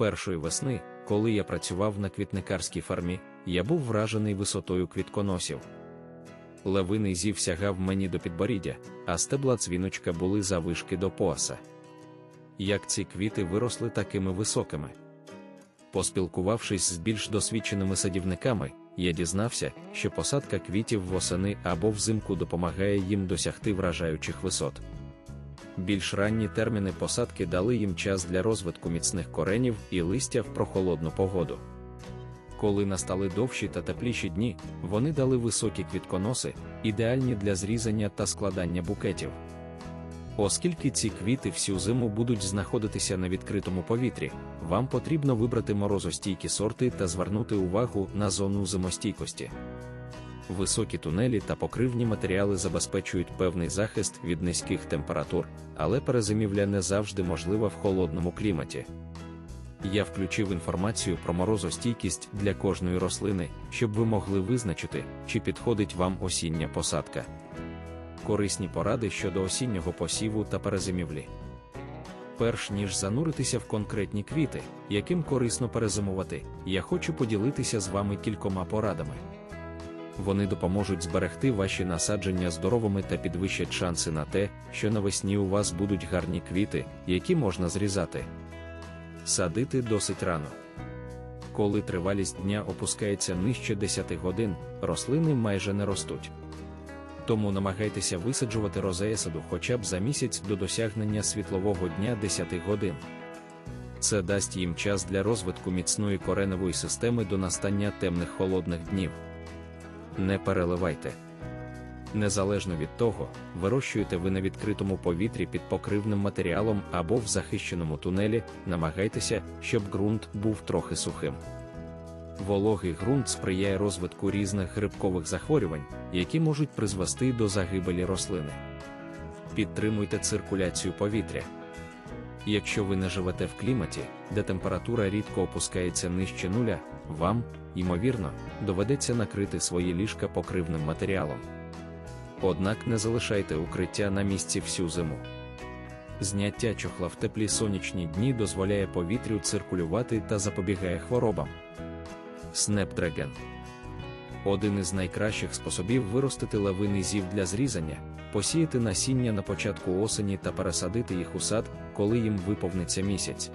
Першої весни, коли я працював на квітникарській фермі, я був вражений висотою квітконосів. Левиний зів сягав мені до підборіддя, а стебла цвіночка були завишки до пояса. Як ці квіти виросли такими високими? Поспілкувавшись з більш досвідченими садівниками, я дізнався, що посадка квітів восени або взимку допомагає їм досягти вражаючих висот. Більш ранні терміни посадки дали їм час для розвитку міцних коренів і листя в прохолодну погоду. Коли настали довші та тепліші дні, вони дали високі квітконоси, ідеальні для зрізання та складання букетів. Оскільки ці квіти всю зиму будуть знаходитися на відкритому повітрі, вам потрібно вибрати морозостійкі сорти та звернути увагу на зону зимостійкості. Високі тунелі та покривні матеріали забезпечують певний захист від низьких температур, але перезимівля не завжди можлива в холодному кліматі. Я включив інформацію про морозостійкість для кожної рослини, щоб ви могли визначити, чи підходить вам осіння посадка. Корисні поради щодо осіннього посіву та перезимівлі. Перш ніж зануритися в конкретні квіти, яким корисно перезимувати, я хочу поділитися з вами кількома порадами. Вони допоможуть зберегти ваші насадження здоровими та підвищать шанси на те, що навесні у вас будуть гарні квіти, які можна зрізати. Садити досить рано. Коли тривалість дня опускається нижче 10 годин, рослини майже не ростуть. Тому намагайтеся висаджувати розеясаду хоча б за місяць до досягнення світлового дня 10 годин. Це дасть їм час для розвитку міцної кореневої системи до настання темних холодних днів. Не переливайте. Незалежно від того, вирощуєте ви на відкритому повітрі під покривним матеріалом або в захищеному тунелі, намагайтеся, щоб ґрунт був трохи сухим. Вологий ґрунт сприяє розвитку різних грибкових захворювань, які можуть призвести до загибелі рослини. Підтримуйте циркуляцію повітря. Якщо ви не живете в кліматі, де температура рідко опускається нижче нуля, вам, ймовірно, доведеться накрити свої ліжка покривним матеріалом. Однак не залишайте укриття на місці всю зиму. Зняття чохла в теплі сонячні дні дозволяє повітрю циркулювати та запобігає хворобам. Snapdragon один із найкращих способів виростити лавиний зів для зрізання, посіяти насіння на початку осені та пересадити їх у сад, коли їм виповниться місяць.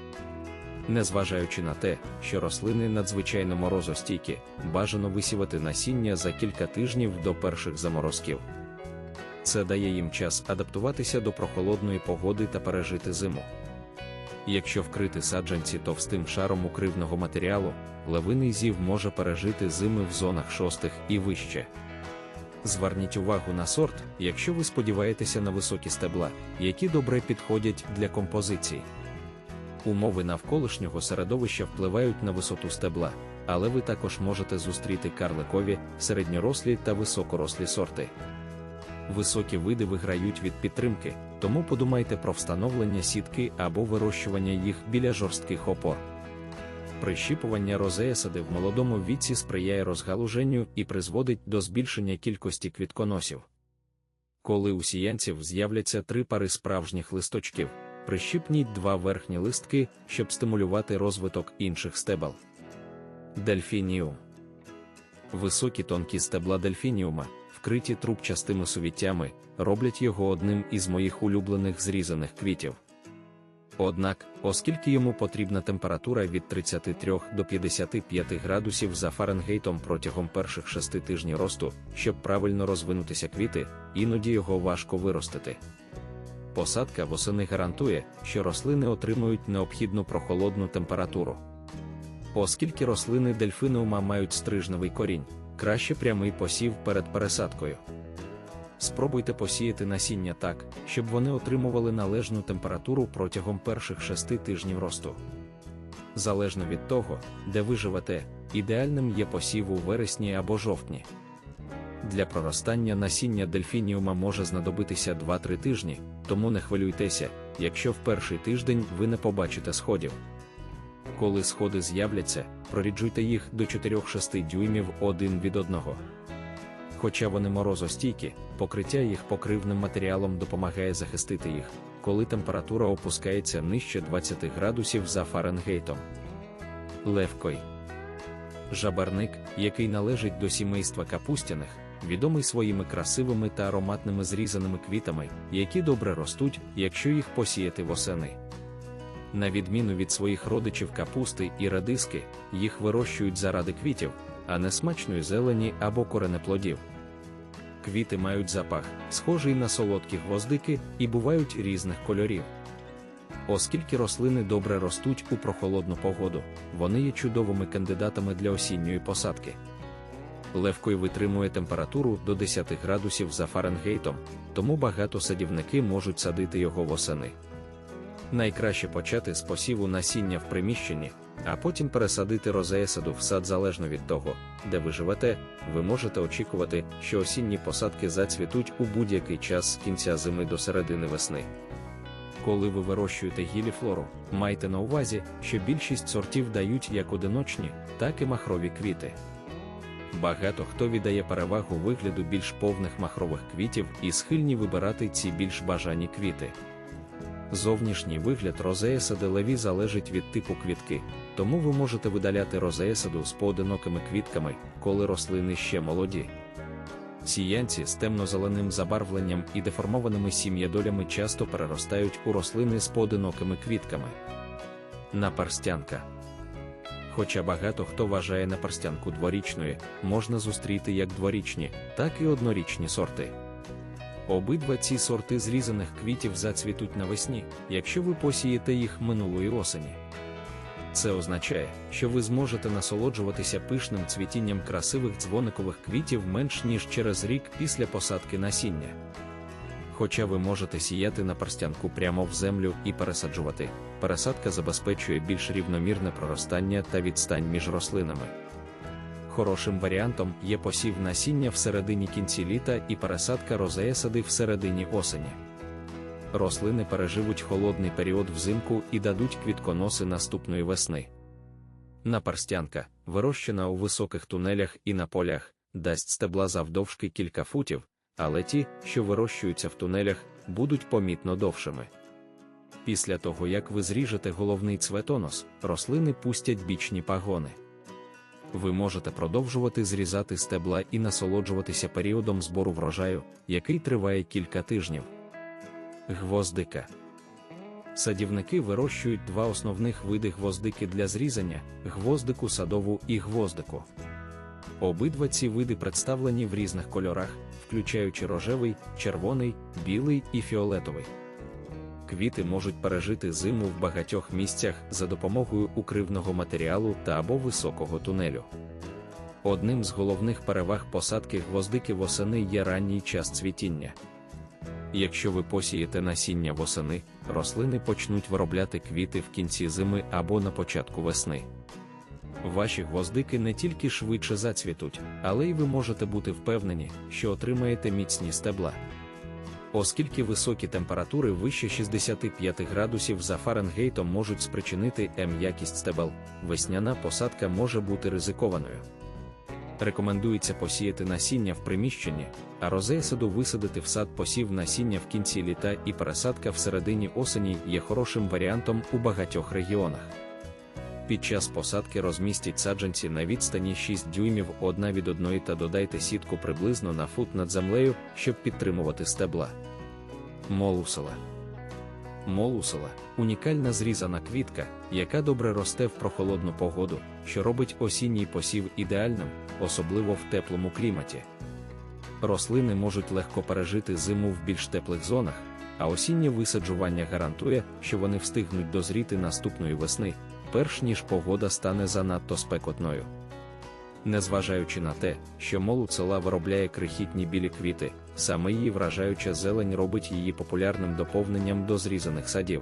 Незважаючи на те, що рослини надзвичайно морозостійкі, бажано висівати насіння за кілька тижнів до перших заморозків. Це дає їм час адаптуватися до прохолодної погоди та пережити зиму. Якщо вкрити саджанці товстим шаром укривного матеріалу, левиний зів може пережити зими в зонах шостих і вище. Зверніть увагу на сорт, якщо ви сподіваєтеся на високі стебла, які добре підходять для композицій. Умови навколишнього середовища впливають на висоту стебла, але ви також можете зустріти карликові, середньорослі та високорослі сорти. Високі види виграють від підтримки, тому подумайте про встановлення сітки або вирощування їх біля жорстких опор. Прищіпування розеясади в молодому віці сприяє розгалуженню і призводить до збільшення кількості квітконосів. Коли у сіянців з'являться три пари справжніх листочків, прищіпніть два верхні листки, щоб стимулювати розвиток інших стебел. Дельфініум Високі тонкі стебла дельфініума, вкриті трубчастими сувіттями, роблять його одним із моїх улюблених зрізаних квітів. Однак, оскільки йому потрібна температура від 33 до 55 градусів за Фаренгейтом протягом перших шести тижнів росту, щоб правильно розвинутися квіти, іноді його важко виростити. Посадка восени гарантує, що рослини отримують необхідну прохолодну температуру. Оскільки рослини дельфинеума мають стрижневий корінь, краще прямий посів перед пересадкою. Спробуйте посіяти насіння так, щоб вони отримували належну температуру протягом перших шести тижнів росту. Залежно від того, де ви живете, ідеальним є посів у вересні або жовтні. Для проростання насіння дельфініума може знадобитися 2-3 тижні, тому не хвилюйтеся, якщо в перший тиждень ви не побачите сходів. Коли сходи з'являться, проріджуйте їх до 4-6 дюймів один від одного. Хоча вони морозостійкі, покриття їх покривним матеріалом допомагає захистити їх, коли температура опускається нижче 20 градусів за Фаренгейтом. Левкой. Жабарник, який належить до сімейства капустяних, відомий своїми красивими та ароматними зрізаними квітами, які добре ростуть, якщо їх посіяти восени. На відміну від своїх родичів капусти і радиски, їх вирощують заради квітів, а не смачної зелені або коренеплодів. Квіти мають запах, схожий на солодкі гвоздики, і бувають різних кольорів. Оскільки рослини добре ростуть у прохолодну погоду, вони є чудовими кандидатами для осінньої посадки. Левкой витримує температуру до 10 градусів за Фаренгейтом, тому багато садівники можуть садити його восени. Найкраще почати з посіву насіння в приміщенні, а потім пересадити розеясаду в сад залежно від того, де ви живете, ви можете очікувати, що осінні посадки зацвітуть у будь-який час з кінця зими до середини весни. Коли ви вирощуєте гіліфлору, майте на увазі, що більшість сортів дають як одиночні, так і махрові квіти. Багато хто віддає перевагу вигляду більш повних махрових квітів і схильні вибирати ці більш бажані квіти. Зовнішній вигляд розеясади леві залежить від типу квітки, тому ви можете видаляти розеясаду з поодинокими квітками, коли рослини ще молоді. Сіянці з темно-зеленим забарвленням і деформованими сім'єдолями часто переростають у рослини з поодинокими квітками. Наперстянка Хоча багато хто вважає наперстянку дворічною, можна зустріти як дворічні, так і однорічні сорти. Обидва ці сорти зрізаних квітів зацвітуть навесні, якщо ви посієте їх минулої осені. Це означає, що ви зможете насолоджуватися пишним цвітінням красивих дзвоникових квітів менш ніж через рік після посадки насіння. Хоча ви можете сіяти на перстянку прямо в землю і пересаджувати, пересадка забезпечує більш рівномірне проростання та відстань між рослинами. Хорошим варіантом є посів насіння в середині кінці літа і пересадка розеясади в середині осені. Рослини переживуть холодний період взимку і дадуть квітконоси наступної весни. Наперстянка, вирощена у високих тунелях і на полях, дасть стебла завдовжки кілька футів, але ті, що вирощуються в тунелях, будуть помітно довшими. Після того, як ви зріжете головний цветонос, рослини пустять бічні пагони. Ви можете продовжувати зрізати стебла і насолоджуватися періодом збору врожаю, який триває кілька тижнів. Гвоздика. Садівники вирощують два основних види гвоздики для зрізання гвоздику садову і гвоздику. Обидва ці види представлені в різних кольорах, включаючи рожевий, червоний, білий і фіолетовий. Квіти можуть пережити зиму в багатьох місцях за допомогою укривного матеріалу та або високого тунелю. Одним з головних переваг посадки гвоздики восени є ранній час цвітіння. Якщо ви посієте насіння восени, рослини почнуть виробляти квіти в кінці зими або на початку весни. Ваші гвоздики не тільки швидше зацвітуть, але й ви можете бути впевнені, що отримаєте міцні стебла. Оскільки високі температури вище 65 градусів за Фаренгейтом можуть спричинити М-якість стебел, весняна посадка може бути ризикованою. Рекомендується посіяти насіння в приміщенні, а розейсаду висадити в сад посів насіння в кінці літа і пересадка в середині осені є хорошим варіантом у багатьох регіонах. Під час посадки розмістіть саджанці на відстані 6 дюймів одна від одної та додайте сітку приблизно на фут над землею, щоб підтримувати стебла. Молусела. Молусела унікальна зрізана квітка, яка добре росте в прохолодну погоду, що робить осінній посів ідеальним, особливо в теплому кліматі. Рослини можуть легко пережити зиму в більш теплих зонах, а осіннє висаджування гарантує, що вони встигнуть дозріти наступної весни, перш ніж погода стане занадто спекотною. Незважаючи на те, що молуцела виробляє крихітні білі квіти, саме її вражаюча зелень робить її популярним доповненням до зрізаних садів.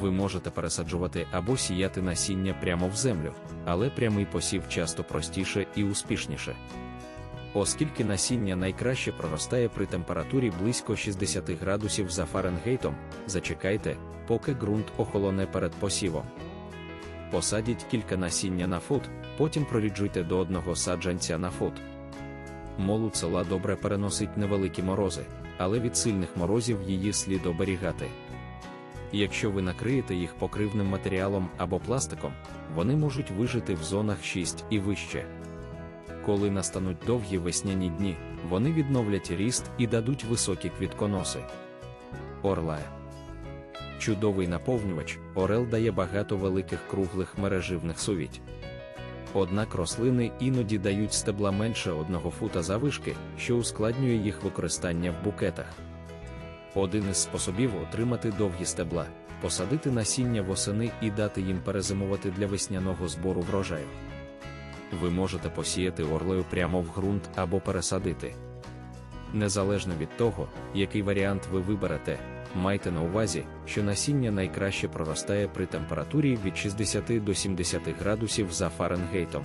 Ви можете пересаджувати або сіяти насіння прямо в землю, але прямий посів часто простіше і успішніше. Оскільки насіння найкраще проростає при температурі близько 60 градусів за Фаренгейтом, зачекайте, поки ґрунт охолоне перед посівом. Посадіть кілька насіння на фут, потім проріджуйте до одного саджанця на фут. Молуцела добре переносить невеликі морози, але від сильних морозів її слід оберігати. Якщо ви накриєте їх покривним матеріалом або пластиком, вони можуть вижити в зонах 6 і вище. Коли настануть довгі весняні дні, вони відновлять ріст і дадуть високі квітконоси. Орлая. Чудовий наповнювач, орел дає багато великих круглих мереживних сувіть. Однак рослини іноді дають стебла менше одного фута завишки, що ускладнює їх використання в букетах. Один із способів отримати довгі стебла посадити насіння восени і дати їм перезимувати для весняного збору врожаю. Ви можете посіяти орлею прямо в ґрунт або пересадити. Незалежно від того, який варіант ви виберете, майте на увазі, що насіння найкраще проростає при температурі від 60 до 70 градусів за Фаренгейтом.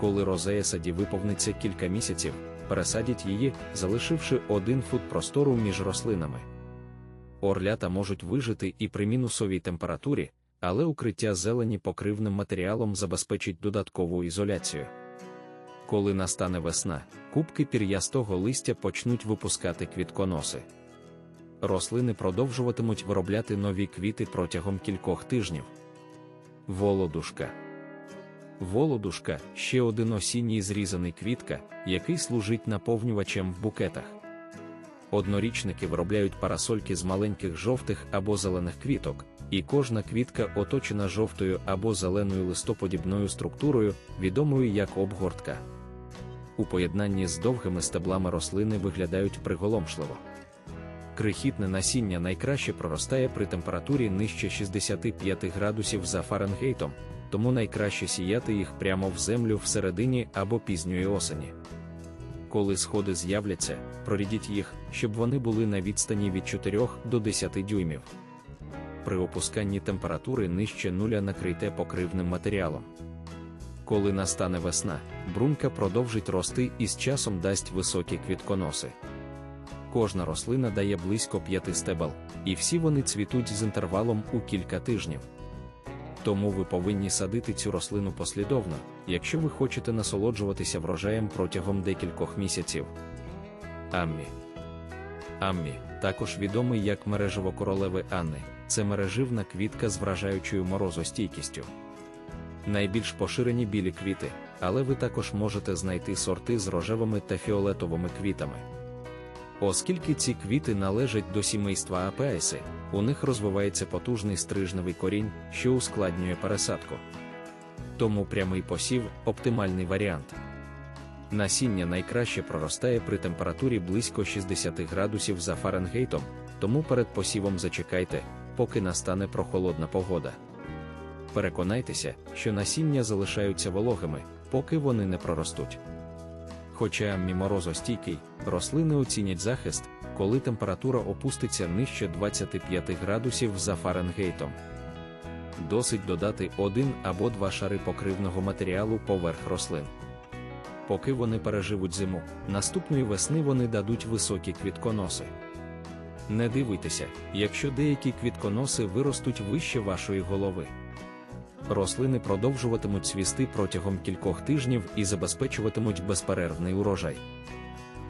Коли розея саді виповниться кілька місяців, пересадіть її, залишивши один фут простору між рослинами. Орлята можуть вижити і при мінусовій температурі, але укриття зелені покривним матеріалом забезпечить додаткову ізоляцію. Коли настане весна, кубки пір'ястого листя почнуть випускати квітконоси. Рослини продовжуватимуть виробляти нові квіти протягом кількох тижнів. Володушка. Володушка ще один осінній зрізаний квітка, який служить наповнювачем в букетах. Однорічники виробляють парасольки з маленьких жовтих або зелених квіток, і кожна квітка оточена жовтою або зеленою листоподібною структурою, відомою як обгортка. У поєднанні з довгими стеблами рослини виглядають приголомшливо. Крихітне насіння найкраще проростає при температурі нижче 65 градусів за Фаренгейтом, тому найкраще сіяти їх прямо в землю всередині або пізньої осені. Коли сходи з'являться, прорідіть їх, щоб вони були на відстані від 4 до 10 дюймів. При опусканні температури нижче нуля накрийте покривним матеріалом. Коли настане весна, брунька продовжить рости і з часом дасть високі квітконоси. Кожна рослина дає близько п'яти стебел, і всі вони цвітуть з інтервалом у кілька тижнів. Тому ви повинні садити цю рослину послідовно, якщо ви хочете насолоджуватися врожаєм протягом декількох місяців. Аммі. Аммі, також відомий як мережево королеви Анни, це мереживна квітка з вражаючою морозостійкістю. Найбільш поширені білі квіти, але ви також можете знайти сорти з рожевими та фіолетовими квітами. Оскільки ці квіти належать до сімейства апеаси, у них розвивається потужний стрижневий корінь, що ускладнює пересадку. Тому прямий посів оптимальний варіант. Насіння найкраще проростає при температурі близько 60 градусів за Фаренгейтом, тому перед посівом зачекайте, поки настане прохолодна погода. Переконайтеся, що насіння залишаються вологими, поки вони не проростуть. Хоча міморозостійкий, рослини оцінять захист, коли температура опуститься нижче 25 градусів за Фаренгейтом. Досить додати один або два шари покривного матеріалу поверх рослин. Поки вони переживуть зиму, наступної весни вони дадуть високі квітконоси. Не дивуйтеся, якщо деякі квітконоси виростуть вище вашої голови. Рослини продовжуватимуть цвісти протягом кількох тижнів і забезпечуватимуть безперервний урожай.